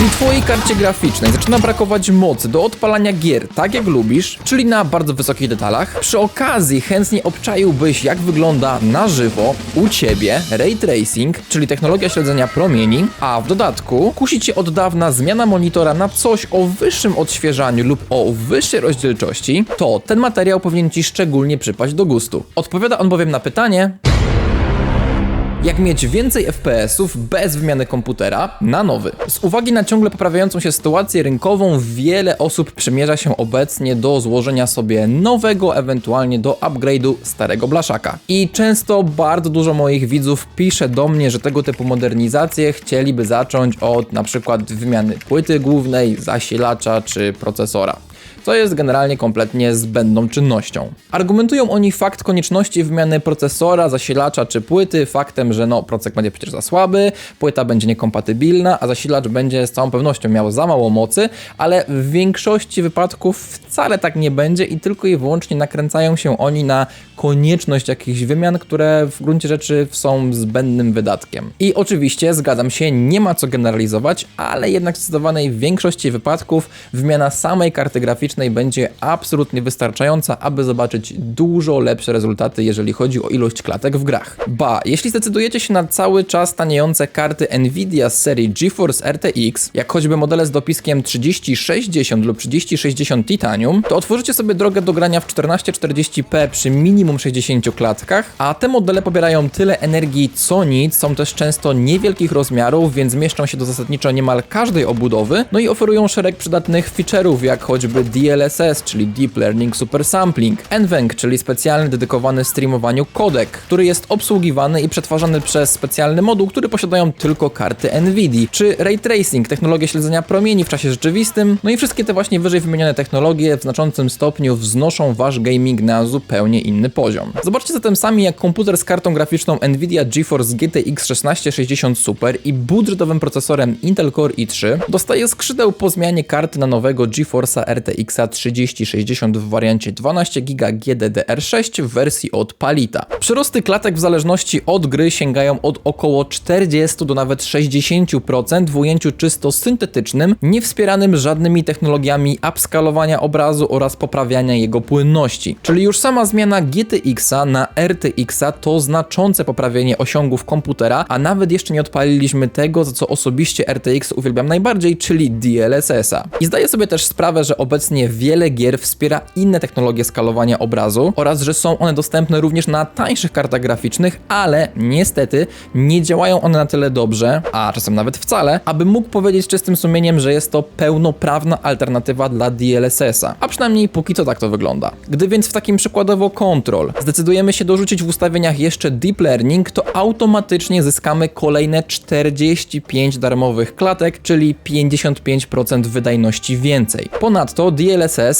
Jeśli twojej karcie graficznej zaczyna brakować mocy do odpalania gier tak jak lubisz, czyli na bardzo wysokich detalach, przy okazji chętnie obczaiłbyś jak wygląda na żywo u ciebie ray tracing, czyli technologia śledzenia promieni, a w dodatku kusi cię od dawna zmiana monitora na coś o wyższym odświeżaniu lub o wyższej rozdzielczości, to ten materiał powinien ci szczególnie przypaść do gustu. Odpowiada on bowiem na pytanie, jak mieć więcej FPS-ów bez wymiany komputera na nowy. Z uwagi na ciągle poprawiającą się sytuację rynkową, wiele osób przymierza się obecnie do złożenia sobie nowego, ewentualnie do upgrade'u starego blaszaka. I często bardzo dużo moich widzów pisze do mnie, że tego typu modernizacje chcieliby zacząć od na przykład wymiany płyty głównej, zasilacza czy procesora co jest generalnie kompletnie zbędną czynnością. Argumentują oni fakt konieczności wymiany procesora, zasilacza czy płyty faktem, że no procek będzie przecież za słaby, płyta będzie niekompatybilna, a zasilacz będzie z całą pewnością miał za mało mocy, ale w większości wypadków wcale tak nie będzie i tylko i wyłącznie nakręcają się oni na konieczność jakichś wymian, które w gruncie rzeczy są zbędnym wydatkiem. I oczywiście zgadzam się, nie ma co generalizować, ale jednak w zdecydowanej większości wypadków wymiana samej karty graficznej będzie absolutnie wystarczająca, aby zobaczyć dużo lepsze rezultaty, jeżeli chodzi o ilość klatek w grach. Ba, jeśli zdecydujecie się na cały czas taniejące karty Nvidia z serii GeForce RTX, jak choćby modele z dopiskiem 3060 lub 3060 Titanium, to otworzycie sobie drogę do grania w 1440p przy minimum 60 klatkach, a te modele pobierają tyle energii co nic, są też często niewielkich rozmiarów, więc mieszczą się do zasadniczo niemal każdej obudowy, no i oferują szereg przydatnych feature'ów, jak choćby DLSS, czyli Deep Learning Super Sampling, NVENC, czyli specjalny dedykowany streamowaniu kodek, który jest obsługiwany i przetwarzany przez specjalny moduł, który posiadają tylko karty NVIDIA, czy Ray Tracing, technologię śledzenia promieni w czasie rzeczywistym, no i wszystkie te właśnie wyżej wymienione technologie w znaczącym stopniu wznoszą wasz gaming na zupełnie inny poziom. Zobaczcie zatem sami, jak komputer z kartą graficzną Nvidia GeForce GTX 1660 Super i budżetowym procesorem Intel Core i3 dostaje skrzydeł po zmianie karty na nowego GeForce'a RTX 3060 w wariancie 12 GB GDDR6 w wersji od Palita. Przyrosty klatek w zależności od gry sięgają od około 40 do nawet 60% w ujęciu czysto syntetycznym, nie wspieranym żadnymi technologiami upskalowania obrazu oraz poprawiania jego płynności. Czyli już sama zmiana GTX-a na RTX-a to znaczące poprawienie osiągów komputera, a nawet jeszcze nie odpaliliśmy tego, za co osobiście RTX uwielbiam najbardziej, czyli DLSS-a. I zdaję sobie też sprawę, że obecnie wiele gier wspiera inne technologie skalowania obrazu oraz, że są one dostępne również na tańszych kartach graficznych, ale niestety nie działają one na tyle dobrze, a czasem nawet wcale, aby mógł powiedzieć czystym sumieniem, że jest to pełnoprawna alternatywa dla DLSS-a. A przynajmniej póki co tak to wygląda. Gdy więc w takim przykładowo Control zdecydujemy się dorzucić w ustawieniach jeszcze Deep Learning, to automatycznie zyskamy kolejne 45 darmowych klatek, czyli 55% wydajności więcej. Ponadto DLSS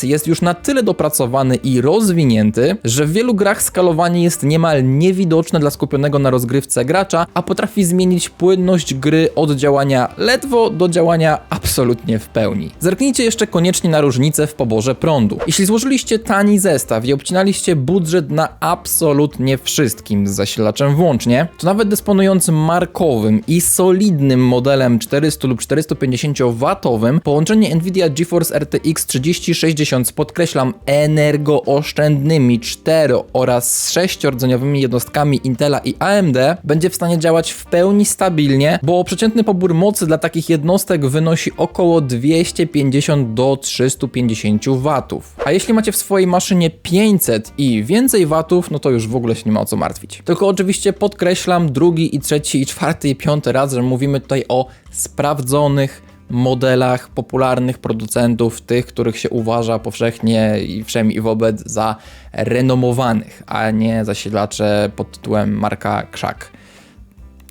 jest już na tyle dopracowany i rozwinięty, że w wielu grach skalowanie jest niemal niewidoczne dla skupionego na rozgrywce gracza, a potrafi zmienić płynność gry od działania ledwo do działania absolutnie w pełni. Zerknijcie jeszcze koniecznie na różnicę w poborze prądu. Jeśli złożyliście tani zestaw i obcinaliście budżet na absolutnie wszystkim z zasilaczem włącznie, to nawet dysponując markowym i solidnym modelem 400 lub 450 watowym, połączenie Nvidia GeForce RTX 3060 z podkreślam energooszczędnymi 4 oraz 6-rdzeniowymi jednostkami Intela i AMD będzie w stanie działać w pełni stabilnie, bo przeciętny pobór mocy dla takich jednostek wynosi około 250 do 350 watów. A jeśli macie w swojej maszynie 500 i więcej watów, no to już w ogóle się nie ma o co martwić. Tylko oczywiście podkreślam drugi i trzeci i czwarty i piąty raz, że mówimy tutaj o sprawdzonych modelach popularnych producentów, tych, których się uważa powszechnie i wszem i wobec za renomowanych, a nie zasilacze pod tytułem marka Krzak.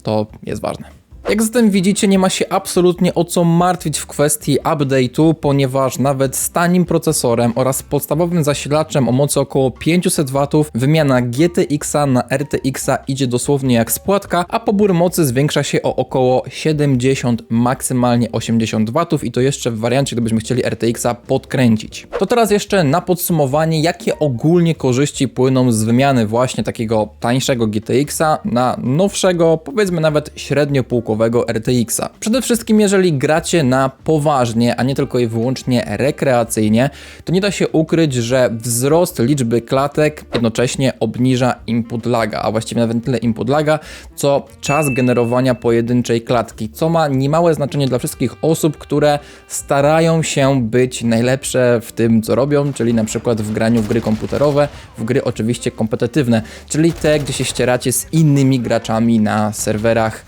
To jest ważne. Jak zatem widzicie, nie ma się absolutnie o co martwić w kwestii update'u, ponieważ nawet z tanim procesorem oraz podstawowym zasilaczem o mocy około 500 W wymiana GTX-a na RTX-a idzie dosłownie jak spłatka, a pobór mocy zwiększa się o około 70, maksymalnie 80 W i to jeszcze w wariancie, gdybyśmy chcieli RTX-a podkręcić. To teraz jeszcze na podsumowanie, jakie ogólnie korzyści płyną z wymiany właśnie takiego tańszego GTX-a na nowszego, powiedzmy nawet średnio półkowego RTX-a. Przede wszystkim, jeżeli gracie na poważnie, a nie tylko i wyłącznie rekreacyjnie, to nie da się ukryć, że wzrost liczby klatek jednocześnie obniża input laga, a właściwie nawet tyle input laga, co czas generowania pojedynczej klatki, co ma niemałe znaczenie dla wszystkich osób, które starają się być najlepsze w tym, co robią, czyli na przykład w graniu w gry komputerowe, w gry oczywiście kompetytywne, czyli te, gdzie się ścieracie z innymi graczami na serwerach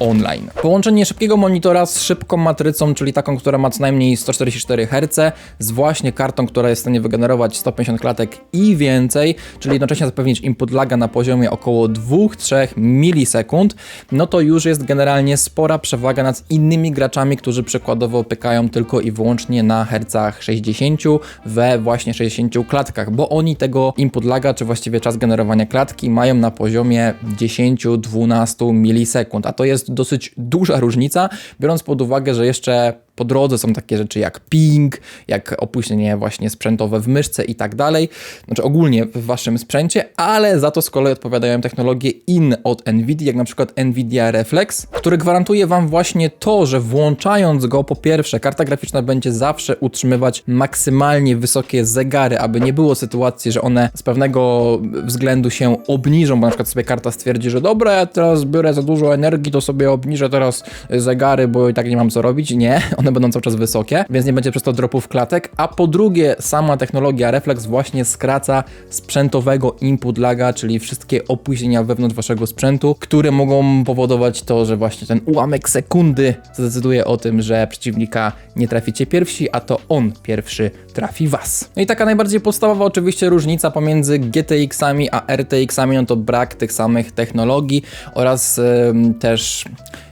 online. Połączenie szybkiego monitora z szybką matrycą, czyli taką, która ma co najmniej 144 Hz, z właśnie kartą, która jest w stanie wygenerować 150 klatek i więcej, czyli jednocześnie zapewnić input laga na poziomie około 2-3 milisekund, no to już jest generalnie spora przewaga nad innymi graczami, którzy przykładowo pykają tylko i wyłącznie na hercach 60 we właśnie 60 klatkach, bo oni tego input laga, czy właściwie czas generowania klatki mają na poziomie 10-12 milisekund, a to jest dosyć duża różnica, biorąc pod uwagę, że jeszcze po drodze są takie rzeczy jak ping, jak opóźnienie właśnie sprzętowe w myszce i tak dalej, znaczy ogólnie w waszym sprzęcie, ale za to z kolei odpowiadają technologie inne od Nvidia, jak na przykład Nvidia Reflex, który gwarantuje wam właśnie to, że włączając go, po pierwsze, karta graficzna będzie zawsze utrzymywać maksymalnie wysokie zegary, aby nie było sytuacji, że one z pewnego względu się obniżą, bo na przykład sobie karta stwierdzi, że dobra, ja teraz biorę za dużo energii, to sobie obniżę teraz zegary, bo i tak nie mam co robić. Nie, one będą cały czas wysokie, więc nie będzie przez to dropów klatek. A po drugie, sama technologia Reflex właśnie skraca sprzętowego input laga, czyli wszystkie opóźnienia wewnątrz waszego sprzętu, które mogą powodować to, że właśnie ten ułamek sekundy zadecyduje o tym, że przeciwnika nie traficie pierwsi, a to on pierwszy trafi was. No i taka najbardziej podstawowa oczywiście różnica pomiędzy GTX-ami a RTX-ami, no to brak tych samych technologii oraz ym, też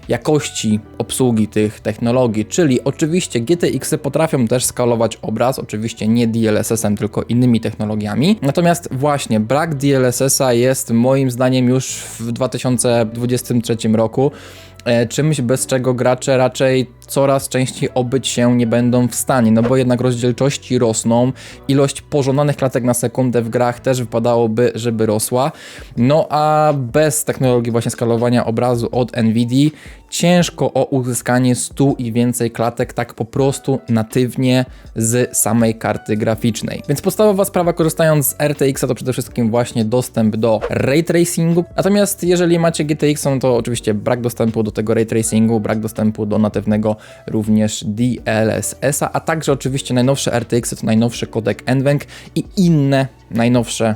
jakości obsługi tych technologii, czyli oczywiście GTX -y potrafią też skalować obraz, oczywiście nie DLSS-em, tylko innymi technologiami. Natomiast właśnie brak DLSS-a jest moim zdaniem już w 2023 roku czymś, bez czego gracze raczej coraz częściej obyć się nie będą w stanie, no bo jednak rozdzielczości rosną, ilość pożądanych klatek na sekundę w grach też wypadałoby, żeby rosła, no a bez technologii właśnie skalowania obrazu od NVIDIA ciężko o uzyskanie 100 i więcej klatek tak po prostu natywnie z samej karty graficznej. Więc podstawowa sprawa korzystając z RTX to przede wszystkim właśnie dostęp do ray tracingu. Natomiast jeżeli macie GTX, to oczywiście brak dostępu do tego ray tracingu, brak dostępu do natywnego również DLSS-a, a także oczywiście najnowsze RTX to najnowszy kodek NVENC i inne najnowsze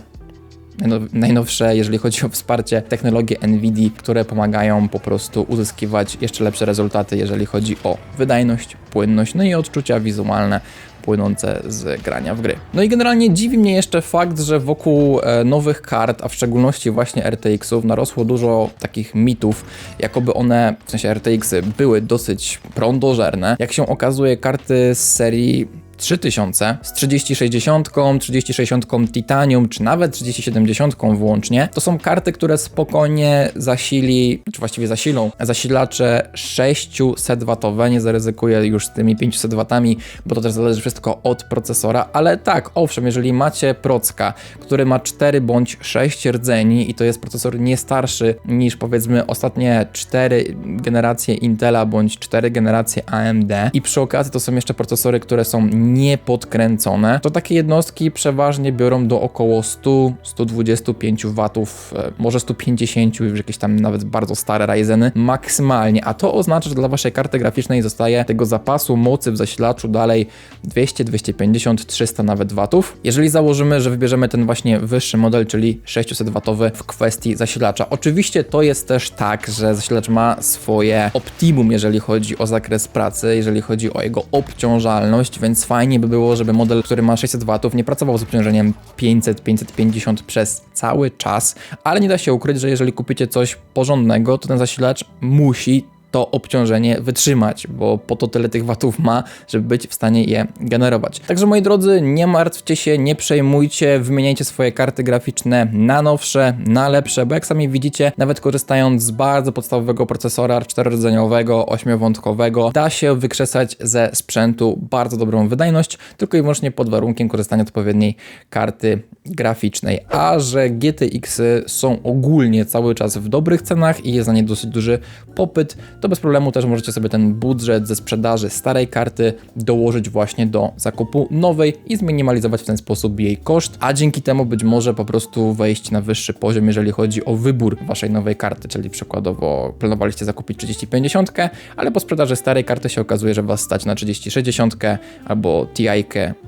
najnowsze, jeżeli chodzi o wsparcie technologie NVIDIA, które pomagają po prostu uzyskiwać jeszcze lepsze rezultaty, jeżeli chodzi o wydajność, płynność, no i odczucia wizualne płynące z grania w gry. No i generalnie dziwi mnie jeszcze fakt, że wokół e, nowych kart, a w szczególności właśnie RTX-ów, narosło dużo takich mitów, jakoby one, w sensie RTX-y, były dosyć prądożerne. Jak się okazuje, karty z serii 3000 z 3060, 3060 Titanium, czy nawet 3070 włącznie, to są karty, które spokojnie zasili, czy właściwie zasilą zasilacze 600W, nie zaryzykuję już z tymi 500W, bo to też zależy wszystko od procesora, ale tak, owszem, jeżeli macie procka, który ma 4 bądź 6 rdzeni i to jest procesor nie starszy niż powiedzmy ostatnie 4 generacje Intela bądź 4 generacje AMD i przy okazji to są jeszcze procesory, które są niepodkręcone, to takie jednostki przeważnie biorą do około 100-125 watów, e, może 150 już jakieś tam nawet bardzo stare Ryzeny maksymalnie, a to oznacza, że dla waszej karty graficznej zostaje tego zapasu mocy w zasilaczu dalej 200, 250, 300 nawet watów. Jeżeli założymy, że wybierzemy ten właśnie wyższy model, czyli 600 watowy w kwestii zasilacza. Oczywiście to jest też tak, że zasilacz ma swoje optimum, jeżeli chodzi o zakres pracy, jeżeli chodzi o jego obciążalność, więc fajnie by było, żeby model, który ma 600 W nie pracował z obciążeniem 500-550 przez cały czas, ale nie da się ukryć, że jeżeli kupicie coś porządnego, to ten zasilacz musi to obciążenie wytrzymać, bo po to tyle tych watów ma, żeby być w stanie je generować. Także moi drodzy, nie martwcie się, nie przejmujcie, wymieniajcie swoje karty graficzne na nowsze, na lepsze, bo jak sami widzicie, nawet korzystając z bardzo podstawowego procesora 4-rdzeniowego, 8-wątkowego, da się wykrzesać ze sprzętu bardzo dobrą wydajność, tylko i wyłącznie pod warunkiem korzystania odpowiedniej karty graficznej. A że GTX -y są ogólnie cały czas w dobrych cenach i jest na nie dosyć duży popyt, to bez problemu też możecie sobie ten budżet ze sprzedaży starej karty dołożyć właśnie do zakupu nowej i zminimalizować w ten sposób jej koszt, a dzięki temu być może po prostu wejść na wyższy poziom, jeżeli chodzi o wybór waszej nowej karty, czyli przykładowo planowaliście zakupić 3050, ale po sprzedaży starej karty się okazuje, że was stać na 3060 albo TI,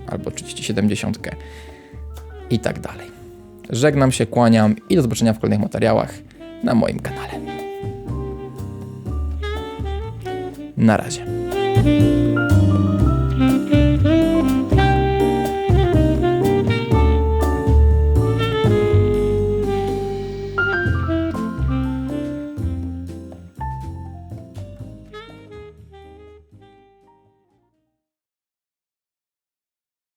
albo 3070 i tak dalej. Żegnam się, kłaniam i do zobaczenia w kolejnych materiałach na moim kanale. Na razie.